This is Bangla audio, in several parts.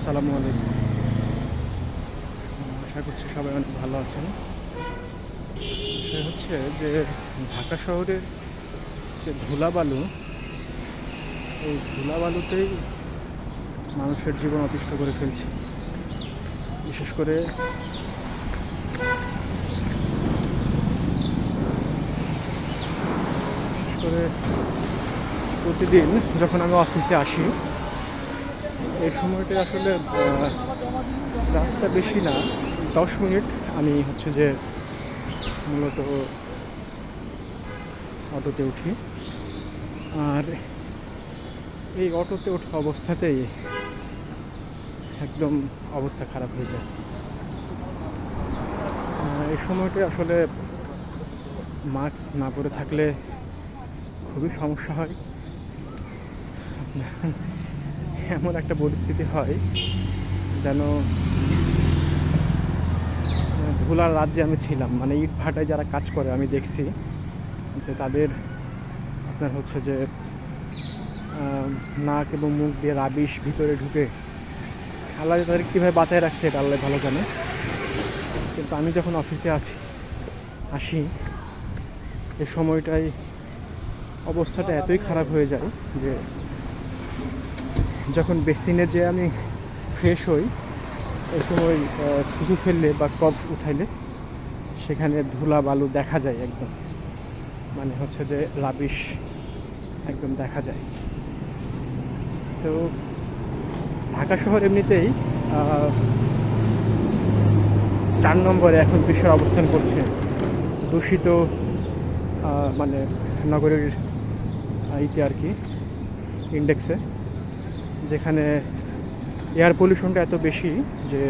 আসসালামু আলাইকুম। আশা করছি সবাই অনেক ভালো আছেন। বিষয় হচ্ছে যে ঢাকা শহরের যে ধুলাবালু, এই ধুলাবালুতেই মানুষের জীবন অতিষ্ঠ করে ফেলছে। বিশেষ করে বিশেষ করে প্রতিদিন যখন আমি অফিসে আসি এই সময়টা আসলে রাস্তা বেশি না। দশ মিনিট আমি হচ্ছে যে মূলত অটোতে উঠি। আর এই অটোতে ওঠা অবস্থাতেই একদম অবস্থা খারাপ হয়ে যায়। এই সময়টা আসলে মাস্ক না পরে থাকলে খুবই সমস্যা হয়। এমন একটা পরিস্থিতি হয় যেন ধুলার রাজ্যে আমি ছিলাম। মানে ইট ভাটায় যারা কাজ করে, আমি দেখছি যে তাদের আপনার হচ্ছে যে নাক এবং মুখ দিয়ে রাবিশ ভিতরে ঢুকে আল্লাহ তাদের কীভাবে বাঁচায় রাখছে এটা আল্লাহ ভালো জানে। কিন্তু আমি যখন অফিসে আসি আসি এই সময়টায় অবস্থাটা এতই খারাপ হয়ে যায় যে যখন বেসিনে যে আমি ফ্রেশ হই এই সময় থুতু ফেললে বা কফ উঠাইলে সেখানে ধুলা বালু দেখা যায় একদম। মানে হচ্ছে যে লাবিশ একদম দেখা যায়। তো ঢাকা শহর এমনিতেই চার নম্বরে এখন বিশ্বের অবস্থান করছে। দূষিত মানে নগরীর ইতে আর কি ইন্ডেক্সে যেখানে এয়ার পলিউশনটা এত বেশি যে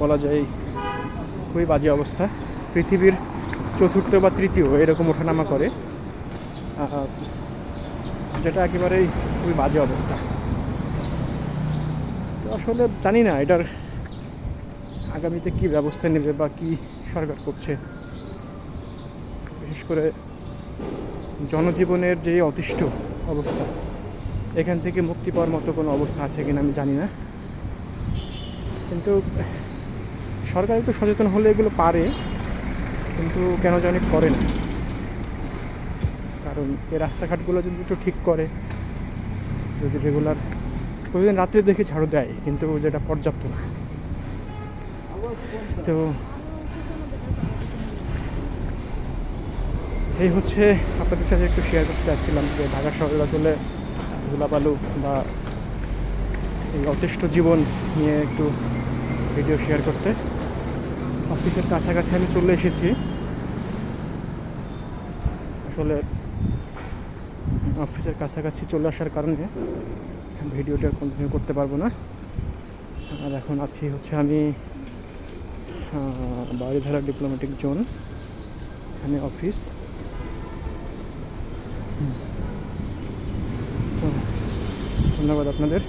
বলা যায় খুবই বাজে অবস্থা। পৃথিবীর চতুর্থ বা তৃতীয় এরকম ওঠানামা করে। যেটা একেবারেই খুবই বাজে অবস্থা। আসলে জানি না এটার আগামীতে কি ব্যবস্থা নেবে বা কি সরকার করছে। বিশেষ করে জনজীবনের যে অতিষ্ঠ অবস্থা। এখান থেকে মুক্তি পাওয়ার মতো কোনো অবস্থা আছে কিনা আমি জানি না। কিন্তু সরকার একটু সচেতন হলে এগুলো পারে, কিন্তু কেন জানি করে না। কারণ এই রাস্তাঘাটগুলো যদি একটু ঠিক করে, যদি রেগুলার প্রতিদিন রাত্রে দেখে ঝাড়ু দেয়, কিন্তু যেটা পর্যাপ্ত না। তো এই হচ্ছে আপনাদের সাথে একটু শেয়ার করতে চাচ্ছিলাম যে ঢাকা শহরের আসলে ধুলাবালু বা এই অতিষ্ঠ জীবন নিয়ে একটু ভিডিও শেয়ার করতে। অফিসের কাছাকাছি আমি চলে এসেছি। আসলে অফিসের কাছাকাছি চলে আসার কারণে ভিডিওটা কন্টিনিউ করতে পারব না। আর এখন আছি হচ্ছে আমি বাড়িধারা ডিপ্লোম্যাটিক জোন এখানে অফিস হুম। তো ধন্যবাদ আপনাদের।